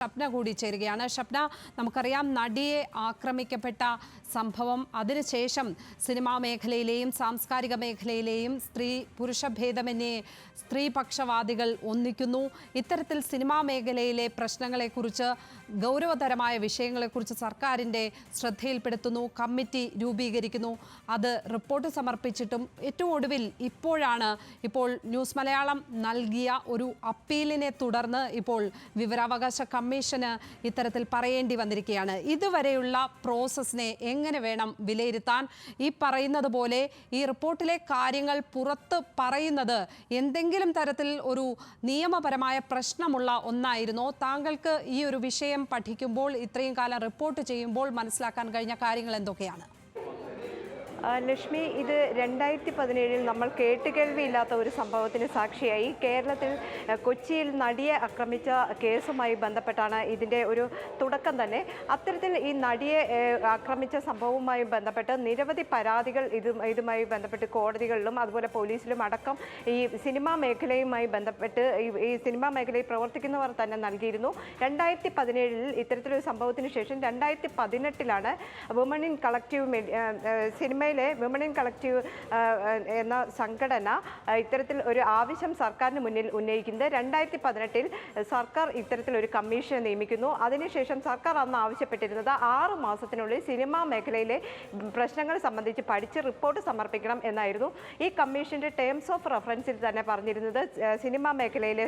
ഷപ്ന കൂടി ചേരുകയാണ്. ഷപ്ന നമുക്കറിയാം നടിയെ ആക്രമിക്കപ്പെട്ട സംഭവം. അതിനുശേഷം സിനിമാ മേഖലയിലെയും സാംസ്കാരിക മേഖലയിലെയും സ്ത്രീ പുരുഷ ഭേദമന്യേ സ്ത്രീപക്ഷവാദികൾ ഒന്നിക്കുന്നു. ഇത്തരത്തിൽ സിനിമാ മേഖലയിലെ പ്രശ്നങ്ങളെക്കുറിച്ച് ഗൗരവതരമായ വിഷയങ്ങളെക്കുറിച്ച് സർക്കാരിന്റെ ശ്രദ്ധയിൽപ്പെടുത്തുന്നു കമ്മിറ്റി രൂപീകരിക്കുന്നു. അത് റിപ്പോർട്ട് സമർപ്പിച്ചിട്ടും ഏറ്റവും ഒടുവിൽ ഇപ്പോഴാണ് ഇപ്പോൾ ന്യൂസ് മലയാളം നൽകിയ ഒരു അപ്പീലിനെ തുടർന്ന് ഇപ്പോൾ വിവരാവകാശ കമ്മീഷന് ഇത്തരത്തിൽ പറയേണ്ടി വന്നിരിക്കുകയാണ്. ഇതുവരെയുള്ള പ്രോസസ്സിനെ എങ്ങനെ വേണം വിലയിരുത്താൻ? ഈ പറയുന്നത് പോലെ ഈ റിപ്പോർട്ടിലെ കാര്യങ്ങൾ പുറത്ത് പറയുന്നത് എന്തെങ്കിലും തരത്തിൽ ഒരു നിയമപരമായ പ്രശ്നമുള്ള ഒന്നായിരുന്നോ? താങ്കൾക്ക് ഈ ഒരു വിഷയം പഠിക്കുമ്പോൾ ഇത്രയും കാലം റിപ്പോർട്ട് ചെയ്യുമ്പോൾ മനസ്സിലാക്കാൻ കഴിഞ്ഞ കാര്യങ്ങൾ എന്തൊക്കെയാണ്? ലക്ഷ്മി ഇത് രണ്ടായിരത്തി പതിനേഴിൽ നമ്മൾ കേട്ടുകേൾവിയില്ലാത്ത ഒരു സംഭവത്തിന് സാക്ഷിയായി. കേരളത്തിൽ കൊച്ചിയിൽ നടിയെ ആക്രമിച്ച കേസുമായി ബന്ധപ്പെട്ടാണ് ഇതിന്റെ ഒരു തുടക്കം തന്നെ. അത്തരത്തിൽ ഈ നടിയെ ആക്രമിച്ച സംഭവവുമായി ബന്ധപ്പെട്ട് നിരവധി പരാതികൾ ഇത് ഇതുമായി ബന്ധപ്പെട്ട് കോടതികളിലും അതുപോലെ പോലീസിലും അടക്കം ഈ സിനിമാ മേഖലയുമായി ബന്ധപ്പെട്ട് ഈ- സിനിമാ മേഖലയിൽ പ്രവർത്തിക്കുന്നവർ തന്നെ നൽകിയിരുന്നു. രണ്ടായിരത്തി പതിനേഴിൽ ഇത്തരത്തിലൊരു സംഭവത്തിന് ശേഷം രണ്ടായിരത്തി പതിനെട്ടിലാണ് വുമൺ ഇൻ കളക്റ്റീവ് മെഡി- ആ, ആ, വിമൺ ഇൻ കളക്റ്റീവ് എന്ന സംഘടന ഇത്തരത്തിൽ ഒരു ആവശ്യം സർക്കാരിന് മുന്നിൽ ഉന്നയിക്കുന്നത്. രണ്ടായിരത്തി പതിനെട്ടിൽ സർക്കാർ ഇത്തരത്തിൽ ഒരു കമ്മീഷനെ നിയമിക്കുന്നു. അതിനുശേഷം സർക്കാർ അന്ന് ആവശ്യപ്പെട്ടിരുന്നത് ആറ് മാസത്തിനുള്ളിൽ സിനിമാ മേഖലയിലെ പ്രശ്നങ്ങൾ സംബന്ധിച്ച് പഠിച്ച് റിപ്പോർട്ട് സമർപ്പിക്കണം എന്നായിരുന്നു. ഈ കമ്മീഷന്റെ ടേംസ് ഓഫ് റെഫറൻസിൽ തന്നെ പറഞ്ഞിരുന്നത് സിനിമാ മേഖലയിലെ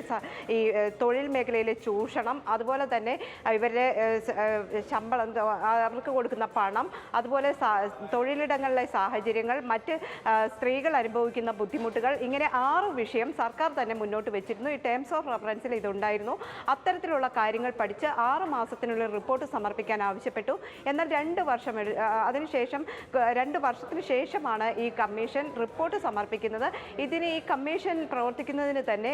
ഈ തൊഴിൽ മേഖലയിലെ ചൂഷണം അതുപോലെ തന്നെ ഇവരുടെ ശമ്പളം അവർക്ക് കൊടുക്കുന്ന പണം അതുപോലെ തൊഴിലിടങ്ങളിലെ സാഹചര്യങ്ങൾ മറ്റ് സ്ത്രീകൾ അനുഭവിക്കുന്ന ബുദ്ധിമുട്ടുകൾ ഇങ്ങനെ ആറ് വിഷയം സർക്കാർ തന്നെ മുന്നോട്ട് വെച്ചിരുന്നു. ഈ ടേംസ് ഓഫ് റെഫറൻസിൽ ഇതുണ്ടായിരുന്നു. അത്തരത്തിലുള്ള കാര്യങ്ങൾ പഠിച്ച് ആറ് മാസത്തിനുള്ളിൽ റിപ്പോർട്ട് സമർപ്പിക്കാൻ ആവശ്യപ്പെട്ടു. എന്നാൽ രണ്ട് വർഷം അതിനുശേഷം രണ്ട് വർഷത്തിന് ശേഷമാണ് ഈ കമ്മീഷൻ റിപ്പോർട്ട് സമർപ്പിക്കുന്നത്. ഇതിന് ഈ കമ്മീഷൻ പ്രവർത്തിക്കുന്നതിന് തന്നെ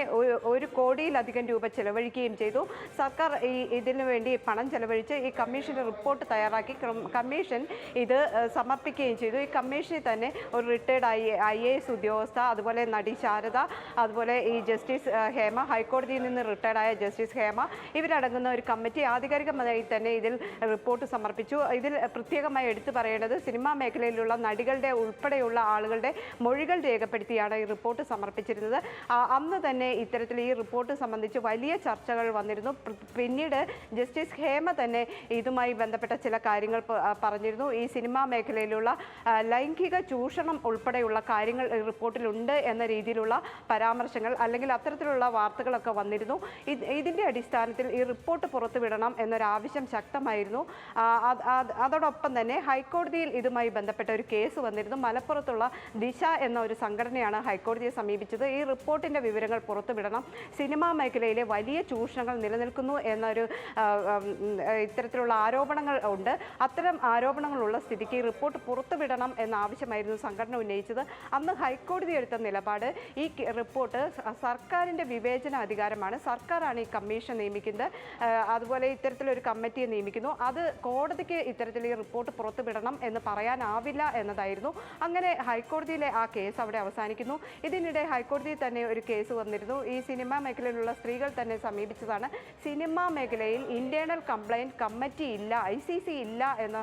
ഒരു- കോടിയിലധികം രൂപ ചെലവഴിക്കുകയും ചെയ്തു. സർക്കാർ ഈ ഇതിനു വേണ്ടി പണം ചെലവഴിച്ച് ഈ കമ്മീഷൻ റിപ്പോർട്ട് തയ്യാറാക്കി. കമ്മീഷൻ ഇത് സമർപ്പിക്കുകയും ചെയ്തു. ഈ കമ്മീഷനിൽ തന്നെ ഒരു retired I I A S ഉദ്യോഗസ്ഥ അതുപോലെ നടി ശാരദ അതുപോലെ ഈ ജസ്റ്റിസ് ഹേമ ഹൈക്കോടതിയിൽ നിന്ന് റിട്ടയർഡ് ആയ ജസ്റ്റിസ് ഹേമ ഇവരടങ്ങുന്ന ഒരു കമ്മിറ്റി ആധികാരികമായി തന്നെ ഇതിൽ റിപ്പോർട്ട് സമർപ്പിച്ചു. ഇതിൽ പ്രത്യേകമായി എടുത്തു പറയേണ്ടത് സിനിമാ മേഖലയിലുള്ള നടികളുടെ ഉൾപ്പെടെയുള്ള ആളുകളുടെ മൊഴികൾ രേഖപ്പെടുത്തിയാണ് ഈ റിപ്പോർട്ട് സമർപ്പിച്ചിരുന്നത്. അന്ന് തന്നെ ഇത്തരത്തിൽ ഈ റിപ്പോർട്ട് സംബന്ധിച്ച് വലിയ ചർച്ചകൾ വന്നിരുന്നു. പിന്നീട് ജസ്റ്റിസ് ഹേമ തന്നെ ഇതുമായി ബന്ധപ്പെട്ട ചില കാര്യങ്ങൾ പറഞ്ഞിരുന്നു. ഈ സിനിമാ മേഖലയിലുള്ള ലൈംഗിക ചൂഷണം ഉൾപ്പെടെയുള്ള കാര്യങ്ങൾ റിപ്പോർട്ടിലുണ്ട് എന്ന രീതിയിലുള്ള പരാമർശങ്ങൾ അല്ലെങ്കിൽ അത്തരത്തിലുള്ള വാർത്തകളൊക്കെ വന്നിരുന്നു. ഇത് ഇതിന്റെ അടിസ്ഥാനത്തിൽ ഈ റിപ്പോർട്ട് പുറത്തുവിടണം എന്നൊരാവശ്യം ശക്തമായിരുന്നു. അതോടൊപ്പം തന്നെ ഹൈക്കോടതിയിൽ ഇതുമായി ബന്ധപ്പെട്ട ഒരു കേസ് വന്നിരുന്നു. മലപ്പുറത്തുള്ള ദിശ എന്ന ഒരു സംഘടനയാണ് ഹൈക്കോടതിയെ സമീപിച്ചത്. ഈ റിപ്പോർട്ടിന്റെ വിവരങ്ങൾ പുറത്തുവിടണം. സിനിമാ മേഖലയിലെ വലിയ ചൂഷണങ്ങൾ നിലനിൽക്കുന്നു എന്നൊരു ഇത്തരത്തിലുള്ള ആരോപണങ്ങൾ ഉണ്ട്. അത്തരം ആരോപണങ്ങളുള്ള സ്ഥിതിക്ക് ഈ റിപ്പോർട്ട് പുറത്തുവിടണം എന്ന ആവശ്യമായിരുന്നു സംഘടന ഉന്നയിച്ചത്. അന്ന് ഹൈക്കോടതി എടുത്ത നിലപാട് ഈ റിപ്പോർട്ട് സർക്കാരിന്റെ വിവേചന അധികാരമാണ്. സർക്കാരാണ് ഈ കമ്മീഷൻ നിയമിക്കുന്നത്. അതുപോലെ ഇത്തരത്തിലൊരു കമ്മിറ്റിയെ നിയമിക്കുന്നു. അത് കോടതിക്ക് ഇത്തരത്തിൽ ഈ റിപ്പോർട്ട് പുറത്തുവിടണം എന്ന് പറയാനാവില്ല എന്നതായിരുന്നു. അങ്ങനെ ഹൈക്കോടതിയിലെ ആ കേസ് അവിടെ അവസാനിക്കുന്നു. ഇതിനിടെ ഹൈക്കോടതിയിൽ തന്നെ ഒരു കേസ് വന്നിരുന്നു. ഈ സിനിമാ മേഖലയിലുള്ള സ്ത്രീകൾ തന്നെ സമീപിച്ചതാണ്. സിനിമാ മേഖലയിൽ ഇന്റേണൽ കംപ്ലയിന്റ് കമ്മിറ്റി ഇല്ല ഐ ഇല്ല എന്ന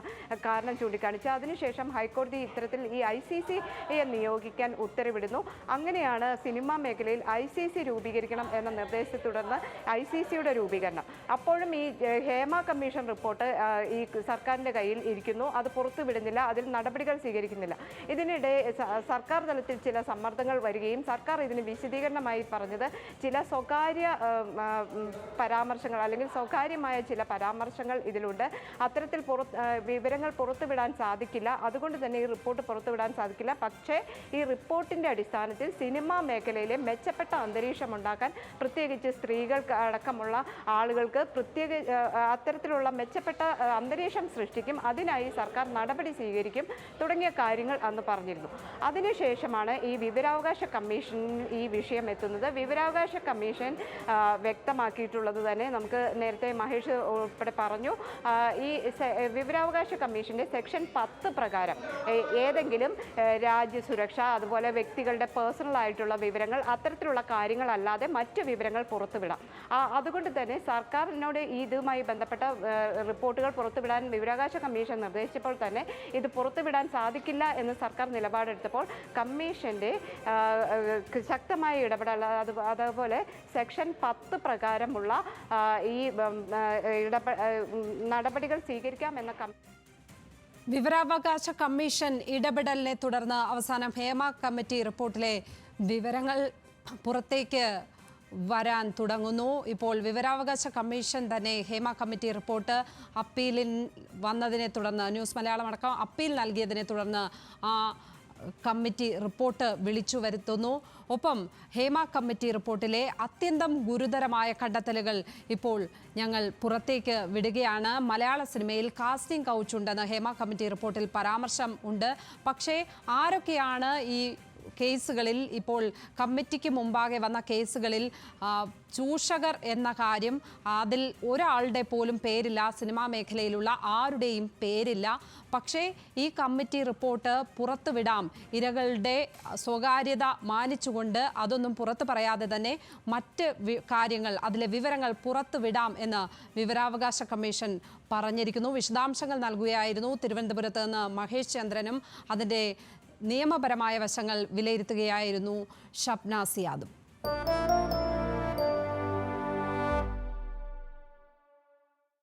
കാരണം ചൂണ്ടിക്കാണിച്ച്. അതിനുശേഷം ഹൈക്കോടതി ഇത്തരത്തിൽ ഈ ഐ സി സിയെ നിയോഗിക്കാൻ ഉത്തരവിടുന്നു. അങ്ങനെയാണ് സിനിമാ മേഖലയിൽ ഐ സി സി രൂപീകരിക്കണം എന്ന നിർദ്ദേശത്തെ തുടർന്ന് ഐ സി സിയുടെ രൂപീകരണം. അപ്പോഴും ഈ ഹേമ കമ്മീഷൻ റിപ്പോർട്ട് ഈ സർക്കാരിന്റെ കയ്യിൽ ഇരിക്കുന്നു. അത് പുറത്തുവിടുന്നില്ല. അതിൽ നടപടികൾ സ്വീകരിക്കുന്നില്ല. ഇതിനിടെ സർക്കാർ തലത്തിൽ ചില സമ്മർദ്ദങ്ങൾ വരികയും സർക്കാർ ഇതിന് വിശദീകരണമായി പറഞ്ഞത് ചില സ്വകാര്യ പരാമർശങ്ങൾ അല്ലെങ്കിൽ സ്വകാര്യമായ ചില പരാമർശങ്ങൾ ഇതിലുണ്ട്. അത്തരത്തിൽ പുറത്ത് വിവരങ്ങൾ പുറത്തുവിടാൻ സാധിക്കില്ല. അതുകൊണ്ട് തന്നെ ഈ റിപ്പോർട്ട് പുറത്തുവിടാൻ സാധിക്കില്ല. പക്ഷേ ഈ റിപ്പോർട്ടിന്റെ അടിസ്ഥാനത്തിൽ സിനിമാ മേഖലയിലെ മെച്ചപ്പെട്ട അന്തരീക്ഷം ഉണ്ടാക്കാൻ പ്രത്യേകിച്ച് സ്ത്രീകൾക്ക് അടക്കമുള്ള ആളുകൾക്ക് പ്രത്യേക അത്തരത്തിലുള്ള മെച്ചപ്പെട്ട അന്തരീക്ഷം സൃഷ്ടിക്കും. അതിനായി സർക്കാർ നടപടി സ്വീകരിക്കും തുടങ്ങിയ കാര്യങ്ങൾ അന്ന് പറഞ്ഞിരുന്നു. അതിനുശേഷമാണ് ഈ വിവരാവകാശ കമ്മീഷൻ ഈ വിഷയം എത്തുന്നത്. വിവരാവകാശ കമ്മീഷൻ വ്യക്തമാക്കിയിട്ടുള്ളത് തന്നെ നമുക്ക് നേരത്തെ മഹേഷ് ഉൾപ്പെടെ പറഞ്ഞു. ഈ വിവരാവകാശ കമ്മീഷന്റെ സെക്ഷൻ പത്ത് പ്രകാരം ഏതെങ്കിലും രാജ്യസുരക്ഷ അതുപോലെ വ്യക്തികളുടെ പേഴ്സണൽ ആയിട്ടുള്ള വിവരങ്ങൾ അത്തരത്തിലുള്ള കാര്യങ്ങളല്ലാതെ മറ്റ് വിവരങ്ങൾ പുറത്തുവിടാം. അതുകൊണ്ട് തന്നെ സർക്കാരിനോട് ഇതുമായി ബന്ധപ്പെട്ട റിപ്പോർട്ടുകൾ പുറത്തുവിടാൻ വിവരാവകാശ കമ്മീഷൻ നിർദ്ദേശിച്ചപ്പോൾ തന്നെ ഇത് പുറത്തുവിടാൻ സാധിക്കില്ല എന്ന് സർക്കാർ നിലപാടെടുത്തപ്പോൾ കമ്മീഷന്റെ ശക്തമായ ഇടപെടൽ അത് അതുപോലെ സെക്ഷൻ പത്ത് പ്രകാരമുള്ള ഈ ഇടപെ നടപടികൾ സ്വീകരിക്കാമെന്ന കം വിവരാവകാശ കമ്മീഷൻ ഇടപെടലിനെ തുടർന്ന് അവസാനം ഹേമ കമ്മിറ്റി റിപ്പോർട്ടിലെ വിവരങ്ങൾ പുറത്തേക്ക് വരാൻ തുടങ്ങുന്നു. ഇപ്പോൾ വിവരാവകാശ കമ്മീഷൻ തന്നെ ഹേമ കമ്മിറ്റി റിപ്പോർട്ട് അപ്പീലിൽ വന്നതിനെ തുടർന്ന് ന്യൂസ് മലയാളം അടക്കം അപ്പീൽ നൽകിയതിനെ തുടർന്ന് ആ കമ്മിറ്റി റിപ്പോർട്ട് വിളിച്ചു വരുത്തുന്നു. ഒപ്പം ഹേമ കമ്മിറ്റി റിപ്പോർട്ടിലെ അത്യന്തം ഗുരുതരമായ കണ്ടെത്തലുകൾ ഇപ്പോൾ ഞങ്ങൾ പുറത്തേക്ക് വിടുകയാണ്. മലയാള സിനിമയിൽ കാസ്റ്റിംഗ് കൗച്ച് ഉണ്ടെന്ന് ഹേമ കമ്മിറ്റി റിപ്പോർട്ടിൽ പരാമർശം ഉണ്ട്. പക്ഷേ ആരൊക്കെയാണ് ഈ കേസുകളിൽ ഇപ്പോൾ കമ്മിറ്റിക്ക് മുമ്പാകെ വന്ന കേസുകളിൽ ചൂഷകർ എന്ന കാര്യം അതിൽ ഒരാളുടെ പോലും പേരില്ല സിനിമാ മേഖലയിലുള്ള ആരുടെയും പേരില്ല. പക്ഷേ ഈ കമ്മിറ്റി റിപ്പോർട്ട് പുറത്തുവിടാം. ഇരകളുടെ സ്വകാര്യത മാനിച്ചുകൊണ്ട് അതൊന്നും പുറത്തു പറയാതെ തന്നെ മറ്റ് കാര്യങ്ങൾ അതിലെ വിവരങ്ങൾ പുറത്തുവിടാം എന്ന് വിവരാവകാശ കമ്മീഷൻ പറഞ്ഞിരിക്കുന്നു. വിശദാംശങ്ങൾ നൽകുകയായിരുന്നു തിരുവനന്തപുരത്ത് നിന്ന് മഹേഷ് ചന്ദ്രനും അതിന്റെ നിയമപരമായ വശങ്ങൾ വിലയിരുത്തുകയായിരുന്നു ഷബ്നാസ് യാദവ്